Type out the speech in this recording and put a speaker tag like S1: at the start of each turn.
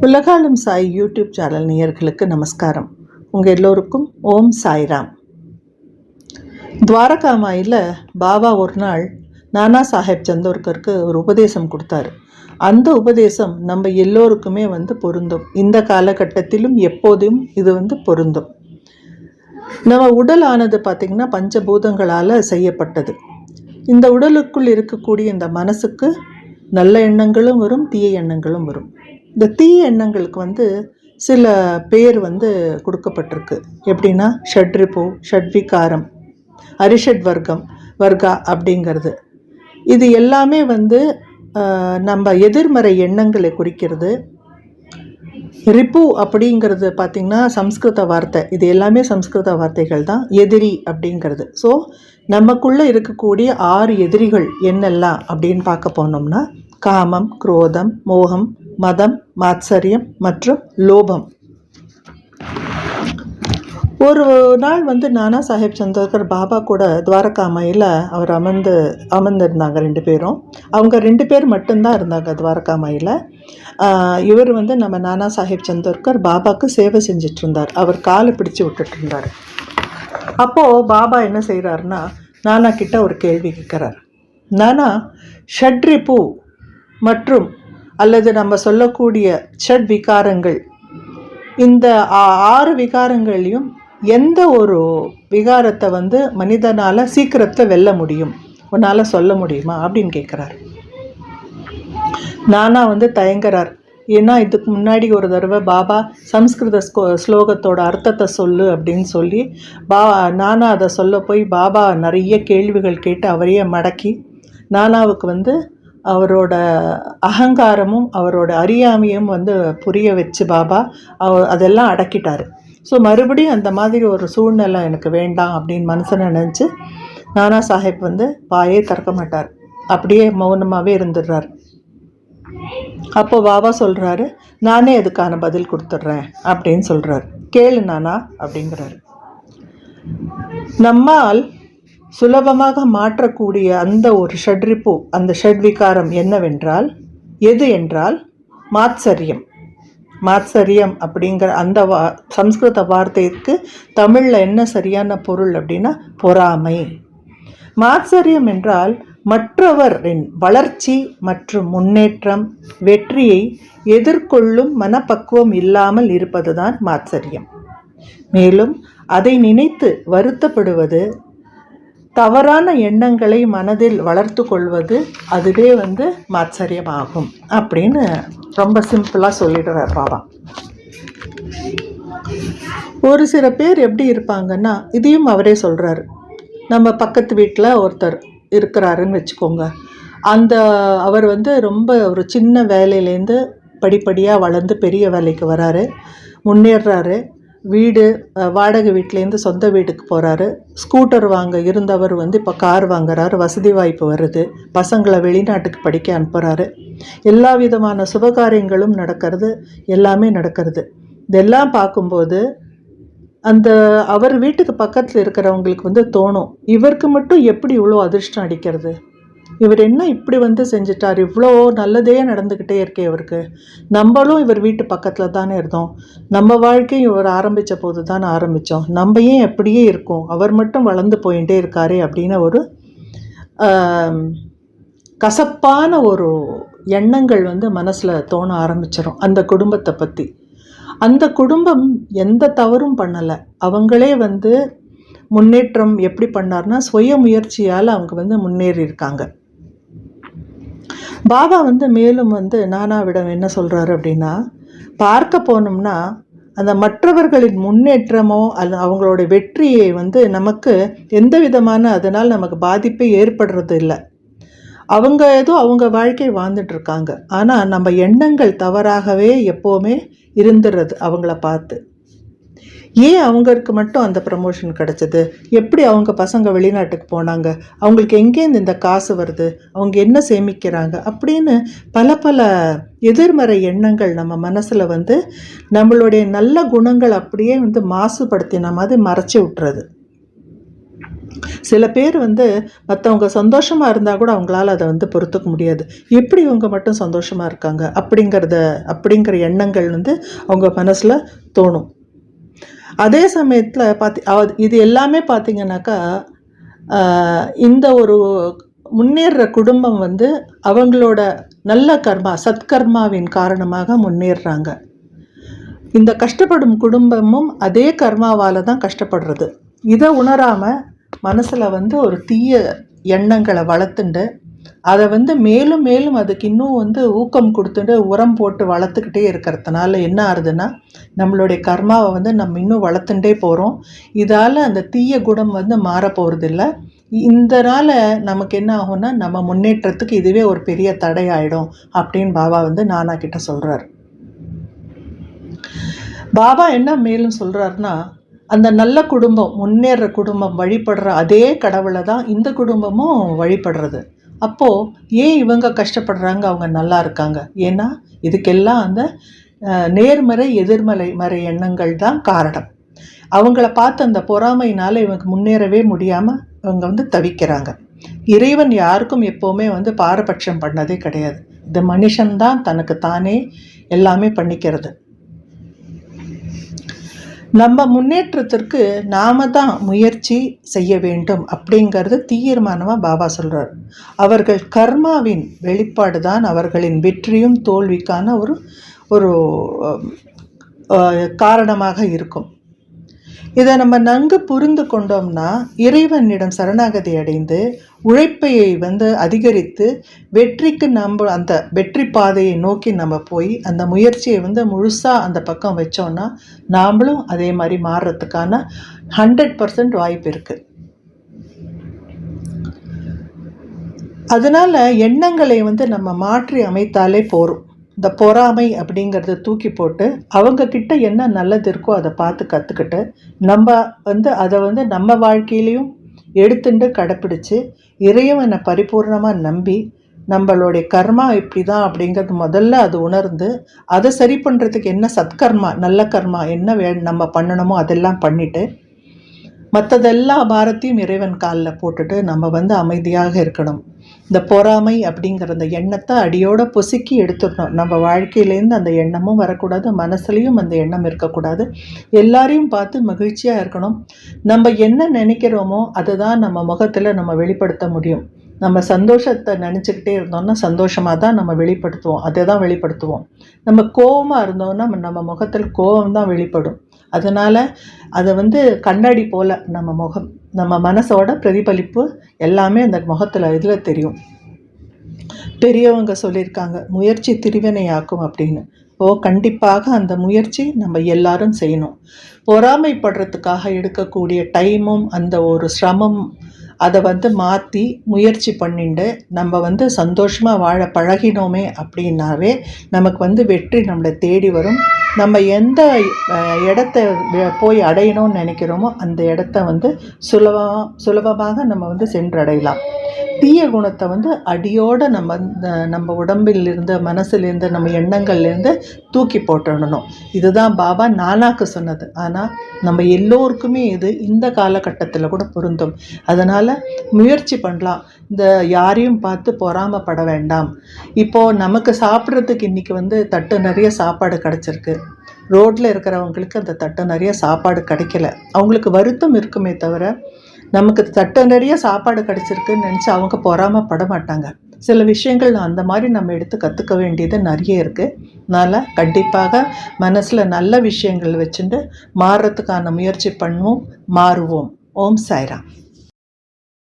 S1: உலகாலும் Sai YouTube channel நேயர்களுக்கு நமஸ்காரம். உங்கள் எல்லோருக்கும் ஓம் சாய்ராம். துவாரகாமாயில் பாபா ஒரு நாள் நானா சாஹேப் சந்தோர்கருக்கு ஒரு உபதேசம் கொடுத்தாரு. அந்த உபதேசம் நம்ம எல்லோருக்குமே வந்து பொருந்தும். இந்த காலகட்டத்திலும் எப்போதும் இது வந்து பொருந்தும். நம்ம உடல் ஆனது பார்த்திங்கன்னா பஞ்சபூதங்களால் செய்யப்பட்டது. இந்த உடலுக்குள் இருக்கக்கூடிய இந்த மனசுக்கு நல்ல எண்ணங்களும் வரும் தீய எண்ணங்களும் வரும். இந்த தீய எண்ணங்களுக்கு வந்து சில பேர் வந்து கொடுக்கப்பட்டிருக்கு. எப்படின்னா ஷட்ரிபு ஷட்விகாரம் அரிஷட் வர்க்கம் வர்க்கா அப்படிங்கிறது. இது எல்லாமே வந்து நம்ம எதிர்மறை எண்ணங்களை குறிக்கிறது. ரிப்பு அப்படிங்கிறது பார்த்திங்கன்னா சம்ஸ்கிருத வார்த்தை. இது எல்லாமே சம்ஸ்கிருத வார்த்தைகள் தான். எதிரி அப்படிங்கிறது. ஸோ நமக்குள்ளே இருக்கக்கூடிய ஆறு எதிரிகள் என்னெல்லாம் அப்படின்னு பார்க்க போனோம்னா காமம் குரோதம் மோகம் மதம் மாத்சரியம் மற்றும் லோபம். ஒரு நாள் வந்து நானா சாஹேப் சந்தோர்கர் பாபா கூட துவாரகாமையில் அவர் அமர்ந்து அமர்ந்திருந்தாங்க ரெண்டு பேரும். அவங்க ரெண்டு பேர் மட்டும்தான் இருந்தாங்க துவாரகாமையில். இவர் வந்து நம்ம நானா சாஹேப் சந்தோர்கர் பாபாவுக்கு சேவை செஞ்சுட்டு இருந்தார் அவர் காலை பிடிச்சு விட்டுட்டு இருந்தார் அப்போது பாபா என்ன செய்கிறாருன்னா நானா கிட்ட ஒரு கேள்வி கேட்குறார். நானா ஷட்ரிபு மற்றும் அல்லது நம்ம சொல்லக்கூடிய ஷட் விகாரங்கள். இந்த ஆ- ஆறு விகாரங்களையும் எந்த ஒரு விகாரத்தை வந்து மனிதனால் சீக்கிரத்தில் வெல்ல முடியும்? உன்னால் சொல்ல முடியுமா? அப்படின்னு கேட்குறாரு நானா வந்து தயங்குறார். ஏன்னா இதுக்கு முன்னாடி ஒரு தடவை பாபா சம்ஸ்கிருத ஸ்கோ ஸ்லோகத்தோட அர்த்தத்தை சொல்லு அப்படின்னு சொல்லி பா நானா அதை சொல்ல போய் பாபா நிறைய கேள்விகள் கேட்டு அவரையே மடக்கி நானாவுக்கு வந்து அவரோட அகங்காரமும் அவரோட அறியாமையும் வந்து புரிய வச்சு பாபா அவ அதெல்லாம் அடக்கிட்டார். ஸோ மறுபடியும் அந்த மாதிரி ஒரு சூழ்நிலை எனக்கு வேண்டாம் அப்படின்னு மனசில் நினச்சி நானா சாஹேப் வந்து வாயே திறக்க மாட்டார். அப்படியே மௌனமாகவே இருந்துடுறார். அப்போ பாபா சொல்கிறாரு நானே அதுக்கான பதில் கொடுத்துட்றேன் அப்படின்னு சொல்கிறார் கேளு நானா அப்படிங்கிறாரு. நம்மால் சுலபமாக மாற்றக்கூடிய அந்த ஒரு ஷட்ரிப்பு அந்த ஷட்விகாரம் என்னவென்றால் எது என்றால் மாத்சரியம். மாத்சரியம் அப்படிங்கிற அந்த வா சம்ஸ்கிருத வார்த்தைக்கு தமிழில் என்ன சரியான பொருள் அப்படின்னா பொறாமை. மாத்சரியம் என்றால் மற்றவரின் வளர்ச்சி மற்றும் முன்னேற்றம் வெற்றியை எதிர்கொள்ளும் மனப்பக்குவம் இல்லாமல் இருப்பதுதான் மாத்சரியம். மேலும் அதை நினைத்து வருத்தப்படுவது தவறான எண்ணங்களை மனதில் வளர்த்து கொள்வது அதுவே வந்து ஆச்சரியமாகும் அப்படின்னு ரொம்ப சிம்பிளாக சொல்லிடுறார் பாபா. ஒரு சில பேர் எப்படி இருப்பாங்கன்னா இதையும் அவரே சொல்கிறாரு நம்ம பக்கத்து வீட்டில் ஒருத்தர் இருக்கிறாருன்னு வச்சுக்கோங்க. அந்த அவர் வந்து ரொம்ப ஒரு சின்ன வேலையிலேருந்து படிப்படியாக வளர்ந்து பெரிய வேலைக்கு வராரு. முன்னேறாரு. வீடு வாடகை வீட்டிலேருந்து சொந்த வீட்டுக்கு போகிறாரு ஸ்கூட்டர் வாங்க இருந்தவர் வந்து இப்போ கார் வாங்குறாரு. வசதி வாய்ப்பு வருது. பசங்களை வெளிநாட்டுக்கு படிக்க அனுப்புகிறாரு எல்லா விதமான சுபகாரியங்களும் நடக்கிறது எல்லாமே நடக்கிறது. இதெல்லாம் பார்க்கும்போது அந்த அவர் வீட்டுக்கு பக்கத்தில் இருக்கிறவங்களுக்கு வந்து தோணும் இவருக்கு மட்டும் எப்படி இவ்வளோ அதிர்ஷ்டம் அடிக்கிறது? இவர் என்ன இப்படி வந்து செஞ்சிட்டார்? இவ்வளோ நல்லதே நடந்துக்கிட்டே இருக்கே இவருக்கு. நம்மளும் இவர் வீட்டு பக்கத்தில் தானே இருந்தோம். நம்ம வாழ்க்கையும் இவர் ஆரம்பித்த போது தான் ஆரம்பித்தோம் நம்ம ஏன் எப்படியே இருக்கோம்? அவர் மட்டும் வளர்ந்து போயிட்டே இருக்காரே அப்படின்னு ஒரு கசப்பான ஒரு எண்ணங்கள் வந்து மனசில் தோண ஆரம்பிச்சிடும் அந்த குடும்பத்தை பற்றி அந்த குடும்பம் எந்த தவறும் பண்ணலை. அவங்களே வந்து முன்னேற்றம் எப்படி பண்ணார்னா சுய முயற்சியால் அவங்க வந்து முன்னேறி இருக்காங்க பாபா வந்து மேலும் வந்து நானாவிடம் என்ன சொல்கிறாரு அப்படின்னா பார்க்க போனோம்னா அந்த மற்றவர்களின் முன்னேற்றமோ அல்ல அவங்களோட வெற்றியை வந்து நமக்கு எந்த விதமான அதனால் நமக்கு பாதிப்பே ஏற்படுறது இல்லை. அவங்க ஏதோ அவங்க வாழ்க்கை வாழ்ந்துட்டுருக்காங்க ஆனால் நம்ம எண்ணங்கள் தவறாகவே எப்போவுமே இருந்துடுறது அவங்கள பார்த்து. ஏன் அவங்களுக்கு மட்டும் அந்த ப்ரமோஷன் கிடச்சிது? எப்படி அவங்க பசங்க வெளிநாட்டுக்கு போனாங்க? அவங்களுக்கு எங்கேருந்து இந்த காசு வருது? அவங்க என்ன சேமிக்கிறாங்க? அப்படின்னு பல பல எதிர்மறை எண்ணங்கள் நம்ம மனசில் வந்து நம்மளுடைய நல்ல குணங்கள் அப்படியே வந்து மாசுபடுத்தின மாதிரி மறைச்சி விட்டுறது. சில பேர் வந்து மற்றவங்க சந்தோஷமாக இருந்தால் கூட அவங்களால அதை வந்து பொறுத்துக்க முடியாது. எப்படி இவங்க மட்டும் சந்தோஷமாக இருக்காங்க? அப்படிங்கிறத அப்படிங்கிற எண்ணங்கள் வந்து அவங்க மனசில் தோணும். அதே சமயத்தில் பார்த்தி அது இது எல்லாமே பார்த்தீங்கன்னாக்கா இந்த ஒரு முன்னேறுற குடும்பம் வந்து அவங்களோட நல்ல கர்மா சத்கர்மாவின் காரணமாக முன்னேறுறாங்க இந்த கஷ்டப்படும் குடும்பமும் அதே கர்மாவால் தான் கஷ்டப்படுறது. இதை உணராமல் மனசில் வந்து ஒரு தீய எண்ணங்களை வளர்த்துண்டு அதை வந்து மேலும் மேலும் அதுக்கு இன்னும் வந்து ஊக்கம் கொடுத்துட்டு உரம் போட்டு வளர்த்துக்கிட்டே இருக்கிறதுனால என்ன ஆகுதுன்னா நம்மளுடைய கர்மாவை வந்து நம்ம இன்னும் வளர்த்துட்டே போகிறோம் இதால் அந்த தீய குணம் வந்து மாற போகிறதில்ல இதனால் நமக்கு என்ன ஆகும்னா நம்ம முன்னேற்றத்துக்கு இதுவே ஒரு பெரிய தடையாயிடும் அப்படின்னு பாபா வந்து நானா கிட்ட சொல்கிறார் பாபா என்ன மேலும் சொல்கிறாருன்னா அந்த நல்ல குடும்பம் முன்னேற குடும்பம் வழிபடுற அதே கடவுளை தான் இந்த குடும்பமும் வழிபடுறது. அப்போது ஏன் இவங்க கஷ்டப்படுறாங்க? அவங்க நல்லா இருக்காங்க. ஏன்னா இதுக்கெல்லாம் அந்த நேர்மறை எதிர்மறை மறை எண்ணங்கள் தான் காரணம். அவங்கள பார்த்து அந்த பொறாமையினால் இவங்க முன்னேறவே முடியாமல் இவங்க வந்து தவிக்கிறாங்க. இறைவன் யாருக்கும் எப்போவுமே வந்து பாரபட்சம் பண்ணதே கிடையாது. இந்த மனுஷன்தான் தனக்கு தானே எல்லாமே பண்ணிக்கிறது. நம்ம முன்னேற்றத்திற்கு நாம தான் முயற்சி செய்ய வேண்டும் அப்படிங்கிறது தீர்மானமாக பாபா சொல்கிறார் அவர்கள் கர்மாவின் வெளிப்பாடு தான் அவர்களின் வெற்றியும் தோல்விக்கான ஒரு ஒரு காரணமாக இருக்கும். இதை நம்ம நன்கு புரிந்து கொண்டோம்னா இறைவனிடம் சரணாகதி அடைந்து உழைப்பையை வந்து அதிகரித்து வெற்றிக்கு நம்ம அந்த வெற்றி பாதையை நோக்கி நம்ம போய் அந்த முயற்சியை வந்து முழுசாக அந்த பக்கம் வச்சோம்னா நாமளும் அதே மாதிரி மாறுறதுக்கான ஹண்ட்ரட் பர்சன்ட் வாய்ப்பு இருக்குது அதனால் எண்ணங்களை வந்து நம்ம மாற்றி அமைத்தாலே போதும் இந்த பொறாமை அப்படிங்கிறத தூக்கி போட்டு அவங்கக்கிட்ட என்ன நல்லது இருக்கோ அதை பார்த்து கற்றுக்கிட்டு நம்ம வந்து அதை வந்து நம்ம வாழ்க்கையிலையும் எடுத்துட்டு கடைப்பிடிச்சு இறைவனை பரிபூர்ணமாக நம்பி நம்மளுடைய கர்மா இப்படி தான் அப்படிங்கிறது முதல்ல அது உணர்ந்து அதை சரி பண்ணுறதுக்கு என்ன சத்கர்மா நல்ல கர்மா என்ன வே நம்ம பண்ணணுமோ அதெல்லாம் பண்ணிவிட்டு மற்றதெல்லா பாரத்தையும் இறைவன் காலில் போட்டுட்டு நம்ம வந்து அமைதியாக இருக்கணும். இந்த பொறாமை அப்படிங்கிற அந்த எண்ணத்தை அடியோட பொசுக்கி எடுத்துடணும் நம்ம வாழ்க்கையிலேருந்து அந்த எண்ணமும் வரக்கூடாது மனசுலேயும் அந்த எண்ணம் இருக்கக்கூடாது. எல்லாரையும் பார்த்து மகிழ்ச்சியாக இருக்கணும். நம்ம என்ன நினைக்கிறோமோ அதுதான் நம்ம முகத்தில் நம்ம வெளிப்படுத்த முடியும். நம்ம சந்தோஷத்தை நினச்சிக்கிட்டே இருந்தோம்னா சந்தோஷமாக தான் நம்ம வெளிப்படுத்துவோம். அதை தான் வெளிப்படுத்துவோம். நம்ம கோவமாக இருந்தோம்னா நம்ம முகத்தில் கோபம் தான் வெளிப்படும். அதனால் அதை வந்து கண்ணாடி போல் நம்ம முகம் நம்ம மனசோட பிரதிபலிப்பு எல்லாமே அந்த முகத்தில் இதில் தெரியும். பெரியவங்க சொல்லியிருக்காங்க முயற்சி திருவினையாக்கும் அப்படின்னு. ஓ கண்டிப்பாக அந்த முயற்சி நம்ம எல்லாரும் செய்யணும். பொறாமைப்படுறதுக்காக எடுக்கக்கூடிய டைமும் அந்த ஒரு சிரமம் அதை வந்து மாற்றி முயற்சி பண்ணிட்டு நம்ம வந்து சந்தோஷமாக வாழ பழகினோமே அப்படின்னாவே நமக்கு வந்து வெற்றி நம்மளை தேடி வரும். நம்ம எந்த இடத்த போய் அடையணும்னு நினைக்கிறோமோ அந்த இடத்த வந்து சுலபமாக சுலபமாக நம்ம வந்து சென்றடையலாம். தீய குணத்தை வந்து அடியோடு நம்ம நம்ம உடம்பிலிருந்து மனசுலேருந்து நம்ம எண்ணங்கள்லேருந்து தூக்கி போட்டுடணும். இதுதான் பாபா நானாக்கு சொன்னது. ஆனால் நம்ம எல்லோருக்குமே இது இந்த காலகட்டத்தில் கூட பொருந்தும். அதனால் முயற்சி பண்ணலாம். இந்த யாரையும் பார்த்து பொறாமப்பட வேண்டாம். இப்போது நமக்கு சாப்பிட்றதுக்கு இன்றைக்கி வந்து தட்டு நிறைய சாப்பாடு கிடச்சிருக்கு. ரோட்டில் இருக்கிறவங்களுக்கு அந்த தட்டு நிறைய சாப்பாடு கிடைக்கல. அவங்களுக்கு வருத்தம் இருக்குமே தவிர நமக்கு தட்டு நிறைய சாப்பாடு கிடச்சிருக்குன்னு நினச்சி அவங்க பொறாமப்பட மாட்டாங்க. சில விஷயங்கள் அந்த மாதிரி நம்ம எடுத்து கற்றுக்க வேண்டியது நிறைய இருக்குது அதனால் கண்டிப்பாக மனசில் நல்ல விஷயங்கள் வச்சுட்டு மாறுறதுக்கான முயற்சி பண்ணுவோம் மாறுவோம். ஓம் சாய்ராம்.